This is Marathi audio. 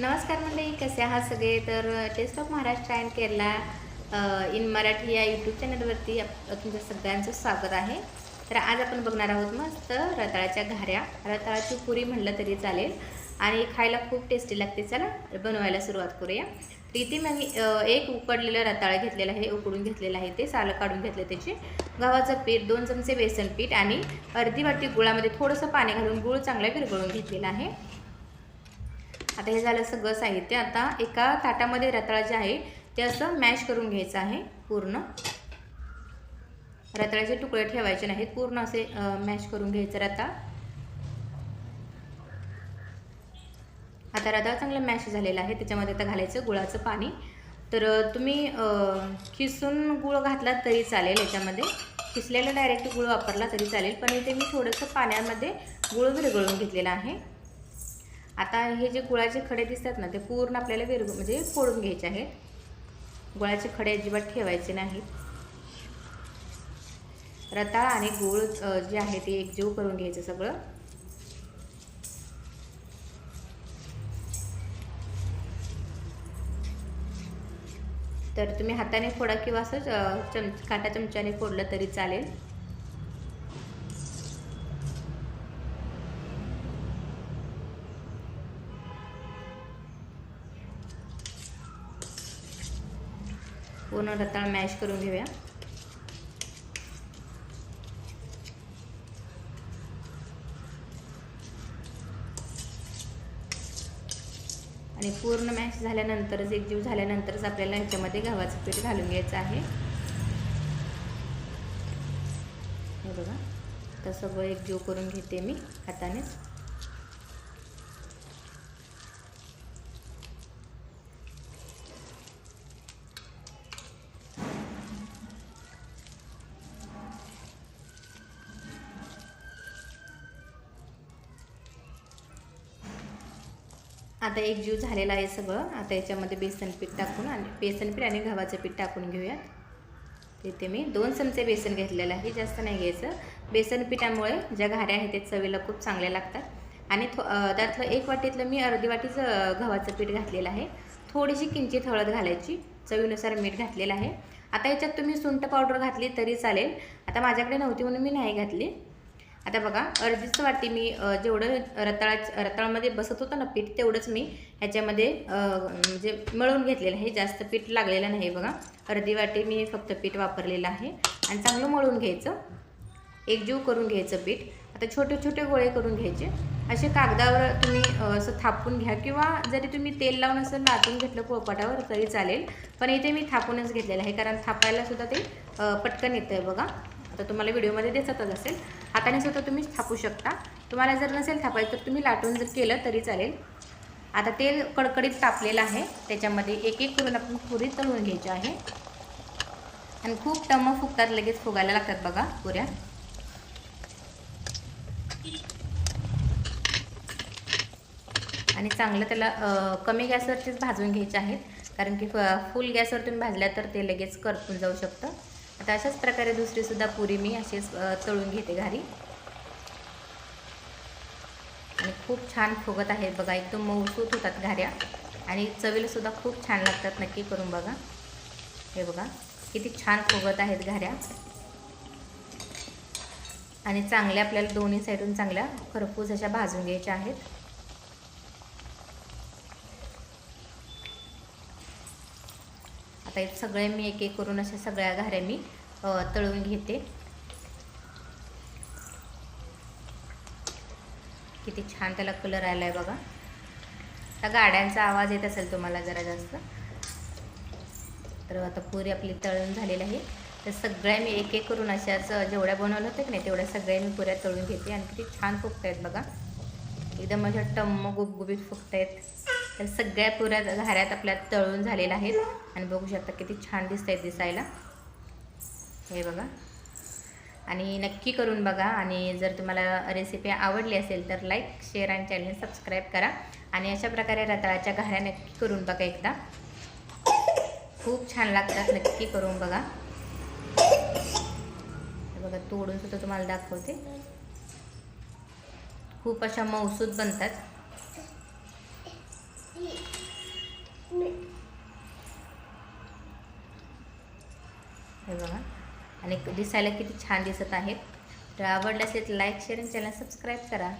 नमस्कार मंडळी कसे आहात सगळे? तर taste of Maharashtra and Kerala in Marathi या यूट्यूब चॅनलवरती तुमचं सगळ्यांचं स्वागत आहे. तर आज आपण बघणार आहोत मस्त रताळाच्या घाऱ्या. रताळाची पुरी म्हणलं तरी चालेल. आणि खायला खूप टेस्टी लागते. चला बनवायला सुरुवात करूया. तर इथे मी एक उकडलेलं रताळं घेतलेलं आहे उकडून घेतलेलं आहे ते. सालं काढून घेतलं त्याचे. गव्हाचं पीठ दोन चमचे बेसन पीठ आणि अर्धी वाटी गुळामध्ये थोडंसं पाणी घालून गुळ चांगला विरघळून घेतलेला आहे. आता हे झालं सगळं साहित्य. आता एका ताटामध्ये रताळा जे आहे ते असं मॅश करून घ्यायचं आहे पूर्ण. रताळ्याचे तुकडे ठेवायचे नाहीत पूर्ण असे मॅश करून घ्यायचं रताळ. आता रताळ चांगलं मॅश झालेलं आहे त्याच्यामध्ये आता घालायचं गुळाचं पाणी. तर तुम्ही खिसून गुळ घातला तरी चालेल याच्यामध्ये. खिसलेला डायरेक्ट गुळ वापरला तरी चालेल पण इथे मी थोडंसं पाण्यामध्ये गुळ विरघळून घेतलेला आहे. आता हे जे गुळाचे खडे दिसतात ना ते पूर्ण आपल्याला विरघ म्हणजे फोडून घ्यायचे आहेत. गुळाचे खडे अजिबात ठेवायचे नाहीत. रताळ आणि गुळ जे आहे ते एकजीव करून घ्यायचं सगळं. तर तुम्ही हाताने फोडा किंवा असं चम काटा चमच्याने फोडलं तरी चालेल. पूर्ण रताळ मॅश करून घेऊया. आणि पूर्ण मॅश झाल्यानंतरच एकजीव झाल्यानंतरच आपल्याला ह्याच्यामध्ये गव्हाचं पीठ घालून घ्यायचं आहे. हे बघा तर सगळं एकजीव करून घेते मी हातानेच. आता एक जीव झालेला आहे सगळं. आता याच्यामध्ये बेसन पीठ टाकून आणि बेसन पीठ आणि गव्हाचं पीठ टाकून घेऊयात. तिथे मी दोन चमचे बेसन घेतलेलं आहे जास्त नाही घ्यायचं. बेसन पिठामुळे ज्या घाऱ्या आहेत त्या चवीला खूप चांगल्या लागतात. आणि थो त्यातलं एक वाटीतलं मी अर्धी वाटीचं गव्हाचं पीठ घातलेलं आहे. थोडीशी किंचित हळद घालायची चवीनुसार मीठ घातलेलं आहे. आता याच्यात तुम्ही सुंठ पावडर घातली तरी चालेल. आता माझ्याकडे नव्हती म्हणून मी नाही घातली. आता बघा अर्धीच वाटी मी जेवढं रताळा रताळामध्ये बसत होतं ना पीठ तेवढंच मी ह्याच्यामध्ये म्हणजे मळून घेतलेलं आहे. जास्त पीठ लागलेलं नाही बघा. अर्धी वाटी मी फक्त पीठ वापरलेलं आहे. आणि चांगलं मळून घ्यायचं. एकजीव करून घ्यायचं पीठ. आता छोटे छोटे गोळे करून घ्यायचे. असे कागदावर तुम्ही असं थापून घ्या किंवा जरी तुम्ही तेल लावून असं लाटून घेतलं पोळपाटावर तरी चालेल. पण इथे मी थापूनच घेतलेलं आहे. कारण थापायलासुद्धा ते पटकन येतं आहे बघा. तर तुम्हाला व्हिडिओमध्ये दिसतच असेल. हाताने सुद्धा तुम्ही थापू शकता. तुम्हाला जर नसेल थापायचं तर तुम्ही लाटून जर केलं तरी चालेल. आता तेल कडकडीत तापलेलं आहे. त्याच्यामध्ये एक एक करून आपण पुरी तळून घ्यायची आहे. आणि खूप टम फुगतात लगेच फुगायला लागतात बघा पुऱ्या. आणि चांगलं त्याला कमी गॅसवरतीच भाजून घ्यायचे आहेत. कारण की फ- फुल गॅसवर तुम्ही भाजल्या तर ते लगेच करपून जाऊ शकतं. आता अशाच प्रकारे दुसरीसुद्धा पुरी मी अशीच तळून घेते घरी. आणि खूप छान फुगत आहेत बघा एकदम मऊसूत होतात घाऱ्या. आणि चवीलासुद्धा खूप छान लागतात नक्की करून बघा. हे बघा किती छान फुगत आहेत घाऱ्या. आणि चांगल्या आपल्याला दोन्ही साईडून चांगल्या खरपूस अशा भाजून घ्यायच्या आहेत. आता सगळे मी एक एक करून अशा सगळ्या घाऱ्या मी तळून घेते. किती छान त्याला कलर आला आहे बघा. आता गाड्यांचा आवाज येत असेल तुम्हाला जरा जास्त. तर आता पुरी आपली तळून झालेली आहे. तर सगळ्या मी एक एक करून अशाच जेवढ्या बनवलं होतं की नाही तेवढ्या सगळ्या मी पुऱ्या तळून घेते. आणि किती छान फुगत आहेत बघा. एकदम अशा टम्म गुबगुबीत फुगत आहेत तर सगळ्या पुऱ्या घाऱ्यात आपल्या तळून झालेल्या आहेत. आणि बघू शकता किती छान दिसत आहेत दिसायला. हे बघा. आणि नक्की करून बघा. आणि जर तुम्हाला रेसिपी आवडली असेल तर लाईक शेअर आणि चॅनल सबस्क्राईब करा. आणि अशा प्रकारे रताळाच्या घाऱ्या नक्की करून बघा एकदा. खूप छान लागतात. नक्की करून बघा. बघा तोडून सुद्धा तुम्हाला दाखवते. खूप अशा मौसूद बनतात. हे बघा. आणि दिसायला किती छान दिसत आहेत. तर आवडलं असेल लाईक शेअर आणि चॅनल सबस्क्राईब करा.